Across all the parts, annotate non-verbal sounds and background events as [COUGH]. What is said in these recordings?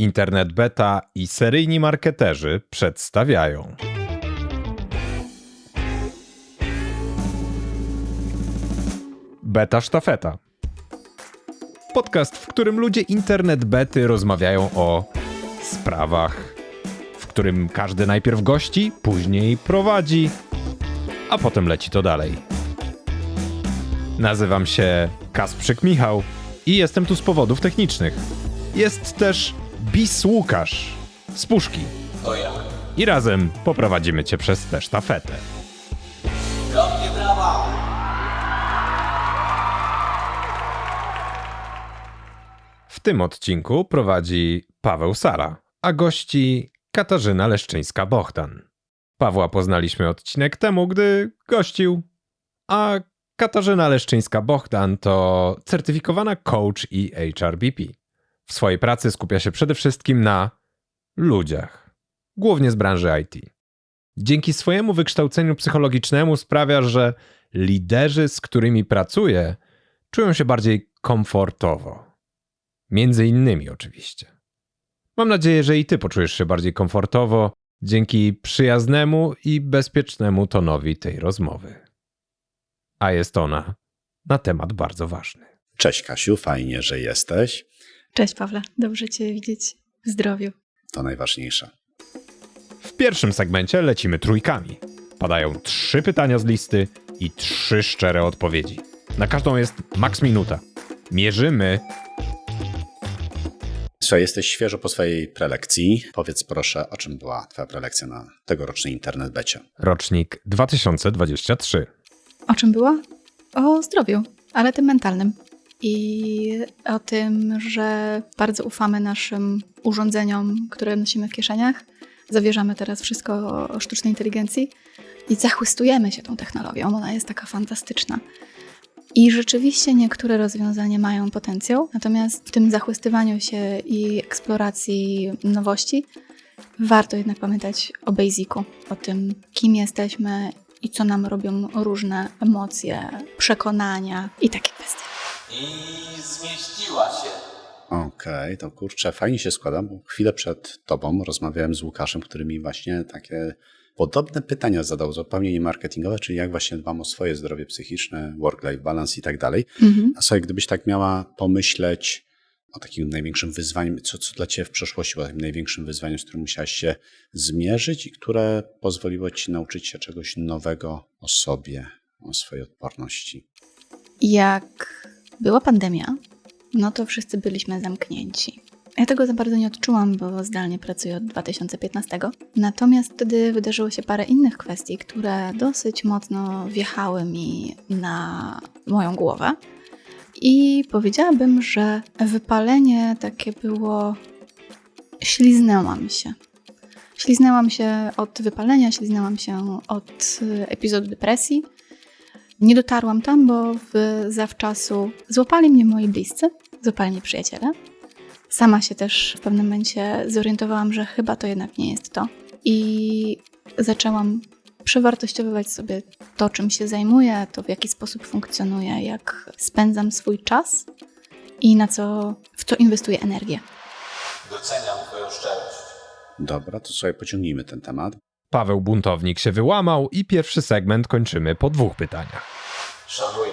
Internet Beta i seryjni marketerzy przedstawiają. Beta Sztafeta. Podcast, w którym ludzie internet bety rozmawiają o sprawach, w którym każdy najpierw gości, później prowadzi, a potem leci to dalej. Nazywam się Kasprzyk Michał i jestem tu z powodów technicznych. Jest też Bis Łukasz z Puszki. To ja. I razem poprowadzimy cię przez tę sztafetę. Brawa! W tym odcinku prowadzi Paweł Sara, a gości Katarzyna Leszczyńska-Bohdan. Pawła poznaliśmy odcinek temu, gdy gościł, a Katarzyna Leszczyńska-Bohdan to certyfikowana coach i HRBP. W swojej pracy skupia się przede wszystkim na ludziach, głównie z branży IT. Dzięki swojemu wykształceniu psychologicznemu sprawia, że liderzy, z którymi pracuje, czują się bardziej komfortowo. Między innymi, oczywiście. Mam nadzieję, że i ty poczujesz się bardziej komfortowo dzięki przyjaznemu i bezpiecznemu tonowi tej rozmowy. A jest ona na temat bardzo ważny. Cześć Kasiu, fajnie, że jesteś. Cześć Pawle, dobrze Cię widzieć w zdrowiu. To najważniejsze. W pierwszym segmencie lecimy trójkami. Padają trzy pytania z listy i trzy szczere odpowiedzi. Na każdą jest maks minuta. Mierzymy Słuchaj, jesteś świeżo po swojej prelekcji. Powiedz proszę, o czym była twoja prelekcja na tegorocznej internet becie. rocznik 2023. O czym była? O zdrowiu, ale tym mentalnym. I o tym, że bardzo ufamy naszym urządzeniom, które nosimy w kieszeniach. Zawierzamy teraz wszystko o sztucznej inteligencji i zachłystujemy się tą technologią. Ona jest taka fantastyczna. I rzeczywiście niektóre rozwiązania mają potencjał, natomiast w tym zachłystywaniu się i eksploracji nowości warto jednak pamiętać o basicu, o tym, kim jesteśmy i co nam robią różne emocje, przekonania i takie kwestie. I zmieściła się. Okej, to kurczę, fajnie się składa, bo chwilę przed tobą rozmawiałem z Łukaszem, który mi właśnie takie podobne pytania zadał, zupełnie nie marketingowe, czyli jak właśnie dbam o swoje zdrowie psychiczne, work-life balance i tak dalej. Mhm. A sobie, gdybyś tak miała pomyśleć o takim największym wyzwaniem, co, co dla Ciebie w przeszłości było takim największym wyzwaniem, z którym musiałaś się zmierzyć i które pozwoliło Ci nauczyć się czegoś nowego o sobie, o swojej odporności. Jak była pandemia, no to wszyscy byliśmy zamknięci. Ja tego za bardzo nie odczułam, bo zdalnie pracuję od 2015. Natomiast wtedy wydarzyło się parę innych kwestii, które dosyć mocno wjechały mi na moją głowę. I powiedziałabym, że wypalenie takie było. Śliznęłam się. Śliznęłam się od wypalenia, śliznęłam się od y, epizodu depresji. Nie dotarłam tam, bo w zawczasu złapali mnie moi bliscy, złapali mnie przyjaciele. Sama się też w pewnym momencie zorientowałam, że chyba to jednak nie jest to. I zaczęłam przewartościowywać sobie to, czym się zajmuję, to w jaki sposób funkcjonuję, jak spędzam swój czas i na co, w co inwestuję energię. Doceniam twoją szczerość. Dobra, to sobie pociągnijmy ten temat. Paweł Buntownik się wyłamał i pierwszy segment kończymy po dwóch pytaniach. Szanuję.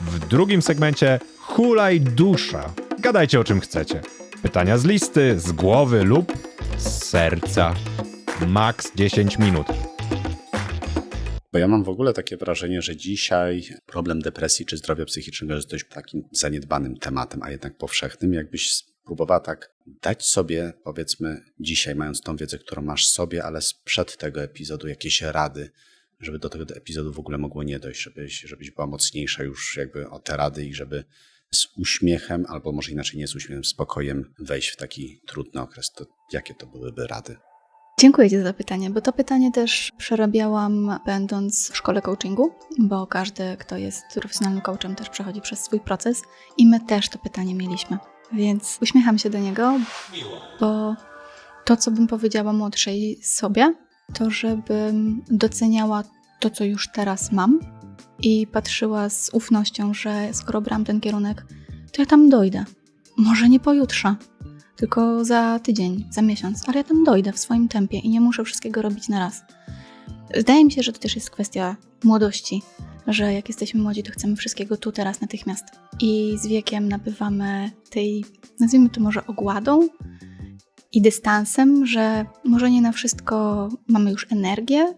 W drugim segmencie hulaj dusza. Gadajcie o czym chcecie. Pytania z listy, z głowy lub z serca. Max 10 minut. Bo ja mam w ogóle takie wrażenie, że dzisiaj problem depresji czy zdrowia psychicznego jest dość takim zaniedbanym tematem, a jednak powszechnym. Jakbyś spróbowała tak dać sobie, powiedzmy, dzisiaj, mając tą wiedzę, którą masz sobie, ale sprzed tego epizodu jakieś rady, żeby do tego epizodu w ogóle mogło nie dojść, żebyś, żebyś była mocniejsza już jakby o te rady i żeby z uśmiechem, albo może inaczej nie z uśmiechem, spokojem wejść w taki trudny okres. To jakie to byłyby rady? Dziękuję Ci za pytanie, bo to pytanie też przerabiałam będąc w szkole coachingu, bo każdy, kto jest profesjonalnym coachem, też przechodzi przez swój proces i my też to pytanie mieliśmy. Więc uśmiecham się do niego, bo to, co bym powiedziała młodszej sobie, to żebym doceniała to, co już teraz mam i patrzyła z ufnością, że skoro brałam ten kierunek, to ja tam dojdę. Może nie pojutrze, tylko za tydzień, za miesiąc, ale ja tam dojdę w swoim tempie i nie muszę wszystkiego robić na raz. Wydaje mi się, że to też jest kwestia młodości, że jak jesteśmy młodzi, to chcemy wszystkiego tu, teraz, natychmiast. I z wiekiem nabywamy tej, nazwijmy to może ogładą i dystansem, że może nie na wszystko mamy już energię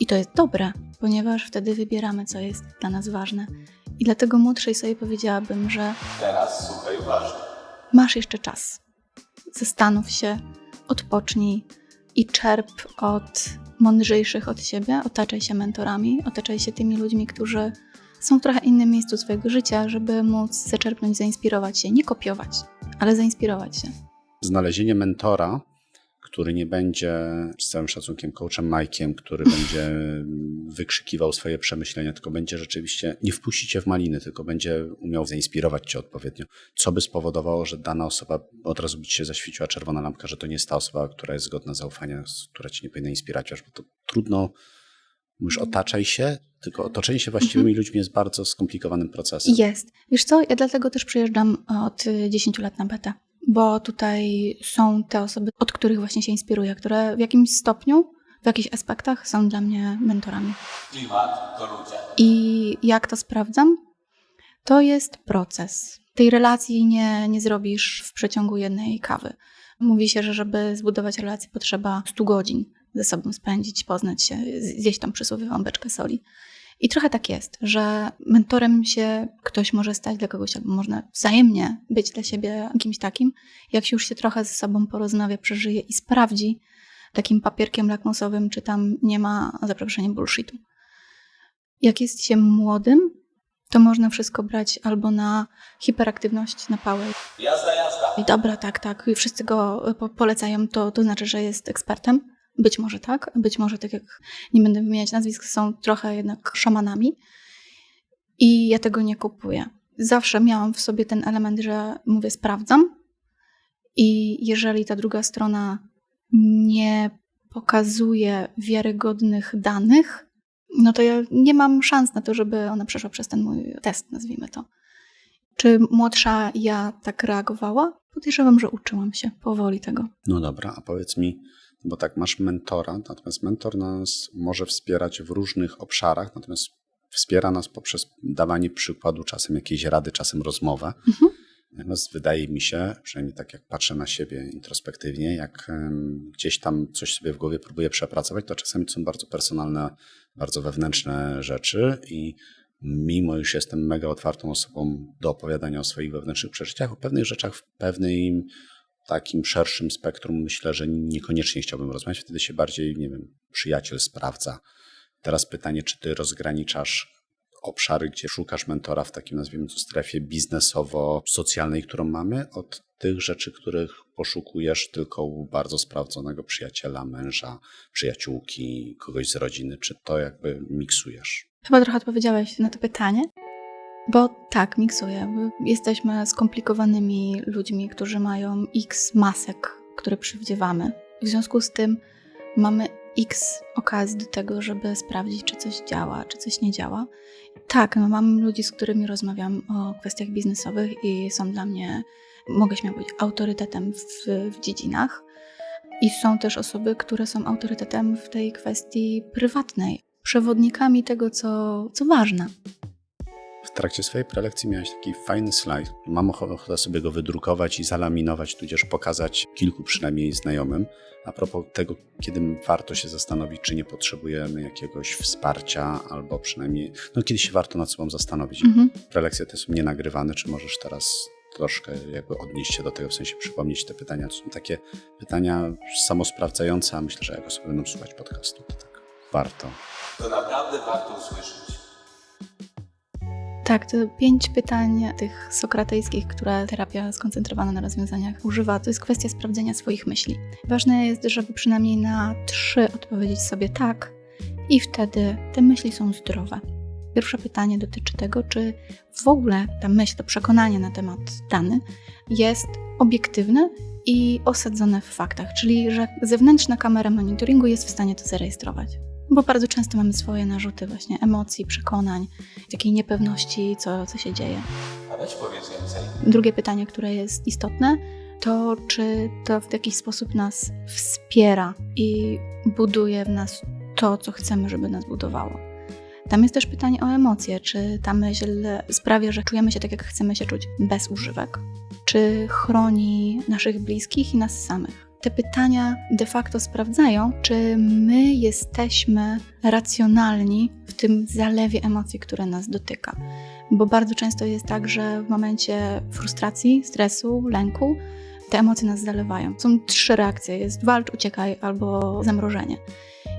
i to jest dobre, ponieważ wtedy wybieramy, co jest dla nas ważne. I dlatego młodszej sobie powiedziałabym, że Teraz słuchaj uważnie. masz jeszcze czas. Zastanów się, odpocznij i czerp od mądrzejszych od siebie. Otaczaj się mentorami, otaczaj się tymi ludźmi, którzy są w trochę innym miejscu swojego życia, żeby móc zaczerpnąć, zainspirować się, nie kopiować, ale zainspirować się. Znalezienie mentora, który nie będzie z całym szacunkiem coachem Mike'iem, który [LAUGHS] będzie wykrzykiwał swoje przemyślenia, tylko będzie rzeczywiście nie wpuścić cię w maliny, tylko będzie umiał zainspirować cię odpowiednio. Co by spowodowało, że dana osoba od razu by ci się zaświeciła czerwona lampka, że to nie jest ta osoba, która jest godna zaufania, która ci nie powinna inspirować, bo to trudno. Mówisz, otaczaj się, tylko otoczenie się właściwymi ludźmi jest bardzo skomplikowanym procesem. Jest. Wiesz co, ja dlatego też przyjeżdżam od y, 10 lat na betę, bo tutaj są te osoby, od których właśnie się inspiruję, które w jakimś stopniu, w jakichś aspektach są dla mnie mentorami. Klimat to ludzie. I jak to sprawdzam? To jest proces. Tej relacji nie, nie zrobisz w przeciągu jednej kawy. Mówi się, że żeby zbudować relację, potrzeba 100 godzin ze sobą spędzić, poznać się, zjeść tą przysłowiową beczkę soli. I trochę tak jest, że mentorem się ktoś może stać dla kogoś, albo można wzajemnie być dla siebie kimś takim, jak się już się trochę ze sobą porozmawia, przeżyje i sprawdzi takim papierkiem lakmusowym, czy tam nie ma, za przeproszeniem, bullshitu. Jak jest się młodym, to można wszystko brać albo na hiperaktywność, na pałę. Jazda, jazda. I dobra, tak, tak, i wszyscy go po- polecają, to, to znaczy, że jest ekspertem. Być może tak, być może tak jak nie będę wymieniać nazwisk, są trochę jednak szamanami. I ja tego nie kupuję. Zawsze miałam w sobie ten element, że mówię, sprawdzam. I jeżeli ta druga strona nie pokazuje wiarygodnych danych, no to ja nie mam szans na to, żeby ona przeszła przez ten mój test, nazwijmy to. Czy młodsza ja tak reagowała? Podejrzewam, że uczyłam się powoli tego. No dobra, a powiedz mi, bo tak masz mentora, natomiast mentor nas może wspierać w różnych obszarach, natomiast wspiera nas poprzez dawanie przykładu, czasem jakiejś rady, czasem rozmowę. Mhm. Natomiast wydaje mi się, przynajmniej tak jak patrzę na siebie introspektywnie, jak gdzieś tam coś sobie w głowie próbuję przepracować, to czasami są bardzo personalne, bardzo wewnętrzne rzeczy i mimo już jestem mega otwartą osobą do opowiadania o swoich wewnętrznych przeżyciach, o pewnych rzeczach w pewnej takim szerszym spektrum myślę, że niekoniecznie chciałbym rozmawiać. Wtedy się bardziej, nie wiem, przyjaciel sprawdza. Teraz pytanie, czy ty rozgraniczasz obszary, gdzie szukasz mentora w takim, nazwijmy to, strefie biznesowo-socjalnej, którą mamy, od tych rzeczy, których poszukujesz tylko u bardzo sprawdzonego przyjaciela, męża, przyjaciółki, kogoś z rodziny, czy to jakby miksujesz? Chyba trochę odpowiedziałeś na to pytanie, bo tak, miksuję. Jesteśmy skomplikowanymi ludźmi, którzy mają x masek, które przywdziewamy. W związku z tym mamy x okazji do tego, żeby sprawdzić, czy coś działa, czy coś nie działa. Tak, no mam ludzi, z którymi rozmawiam o kwestiach biznesowych i są dla mnie, mogę śmiało być, autorytetem w, w dziedzinach. I są też osoby, które są autorytetem w tej kwestii prywatnej, przewodnikami tego, co, co ważne. W trakcie swojej prelekcji miałeś taki fajny slajd. Mam ocho- ochotę sobie go wydrukować i zalaminować, tudzież pokazać kilku przynajmniej znajomym. A propos tego, kiedy warto się zastanowić, czy nie potrzebujemy jakiegoś wsparcia, albo przynajmniej, no kiedy się warto nad sobą zastanowić. Mhm. Prelekcje te są nienagrywane, czy możesz teraz troszkę jakby odnieść się do tego, w sensie przypomnieć te pytania. To są takie pytania samosprawdzające, a myślę, że jak osoby będą słuchać podcastu, to tak warto. To naprawdę warto usłyszeć. Tak, to pięć pytań tych sokratejskich, które terapia skoncentrowana na rozwiązaniach używa, to jest kwestia sprawdzenia swoich myśli. Ważne jest, żeby przynajmniej na trzy odpowiedzieć sobie tak i wtedy te myśli są zdrowe. Pierwsze pytanie dotyczy tego, czy w ogóle ta myśl, to przekonanie na temat dany jest obiektywne i osadzone w faktach, czyli że zewnętrzna kamera monitoringu jest w stanie to zarejestrować. Bo bardzo często mamy swoje narzuty właśnie emocji, przekonań, takiej niepewności, co, co się dzieje. A weź powiedz więcej. Drugie pytanie, które jest istotne, to, czy to w jakiś sposób nas wspiera i buduje w nas to, co chcemy, żeby nas budowało. Tam jest też pytanie o emocje. Czy ta myśl sprawia, że czujemy się tak, jak chcemy się czuć bez używek? Czy chroni naszych bliskich i nas samych? Te pytania de facto sprawdzają, czy my jesteśmy racjonalni w tym zalewie emocji, które nas dotyka. Bo bardzo często jest tak, że w momencie frustracji, stresu, lęku, te emocje nas zalewają. Są trzy reakcje: jest walcz, uciekaj albo zamrożenie.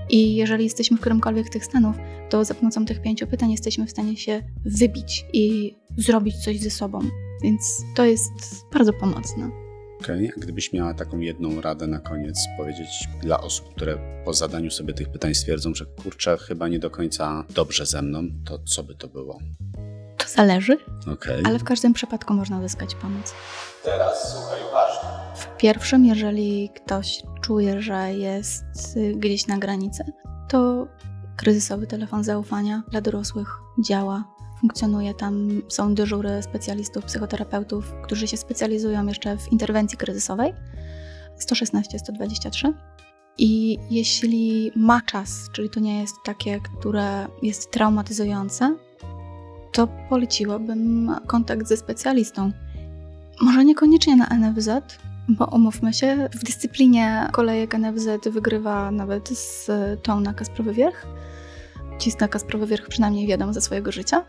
I jeżeli jesteśmy w którymkolwiek z tych stanów, to za pomocą tych pięciu pytań jesteśmy w stanie się wybić i zrobić coś ze sobą. Więc to jest bardzo pomocne. Okej, a gdybyś miała taką jedną radę na koniec powiedzieć dla osób, które po zadaniu sobie tych pytań stwierdzą, że kurczę, chyba nie do końca dobrze ze mną, to co by to było? To zależy, Okej. ale w każdym przypadku można uzyskać pomoc. Teraz słuchaj uważnie. W pierwszym, jeżeli ktoś czuje, że jest y, gdzieś na granicy, to kryzysowy telefon zaufania dla dorosłych działa. Funkcjonuje tam, są dyżury specjalistów, psychoterapeutów, którzy się specjalizują jeszcze w interwencji kryzysowej 116-123. I jeśli ma czas, czyli to nie jest takie, które jest traumatyzujące, to poleciłabym kontakt ze specjalistą. Może niekoniecznie na NFZ, bo umówmy się, w dyscyplinie kolejek NFZ wygrywa nawet z tą na Kasprowy Wierch. Ci na Kasprowy Wierch przynajmniej wiedzą ze swojego życia.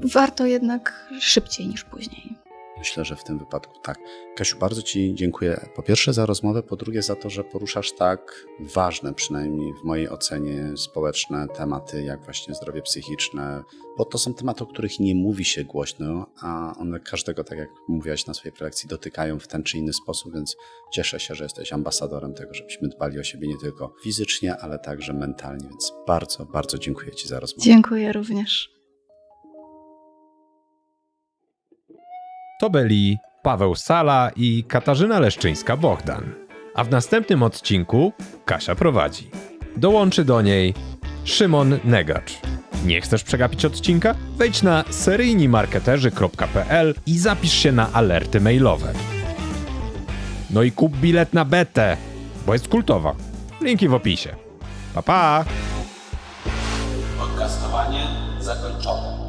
Warto jednak szybciej niż później. Myślę, że w tym wypadku tak. Kasiu, bardzo Ci dziękuję po pierwsze za rozmowę, po drugie za to, że poruszasz tak ważne, przynajmniej w mojej ocenie, społeczne tematy, jak właśnie zdrowie psychiczne, bo to są tematy, o których nie mówi się głośno, a one każdego, tak jak mówiłaś na swojej prelekcji, dotykają w ten czy inny sposób, więc cieszę się, że jesteś ambasadorem tego, żebyśmy dbali o siebie nie tylko fizycznie, ale także mentalnie, więc bardzo, bardzo dziękuję Ci za rozmowę. Dziękuję również. To byli Paweł Sala i Katarzyna Leszczyńska-Bohdan. A w następnym odcinku Kasia prowadzi. Dołączy do niej Szymon Negacz. Nie chcesz przegapić odcinka? Wejdź na seryjnimarketerzy.pl i zapisz się na alerty mailowe. No i kup bilet na betę, bo jest kultowa. Linki w opisie. Pa pa! Podcastowanie zakończone.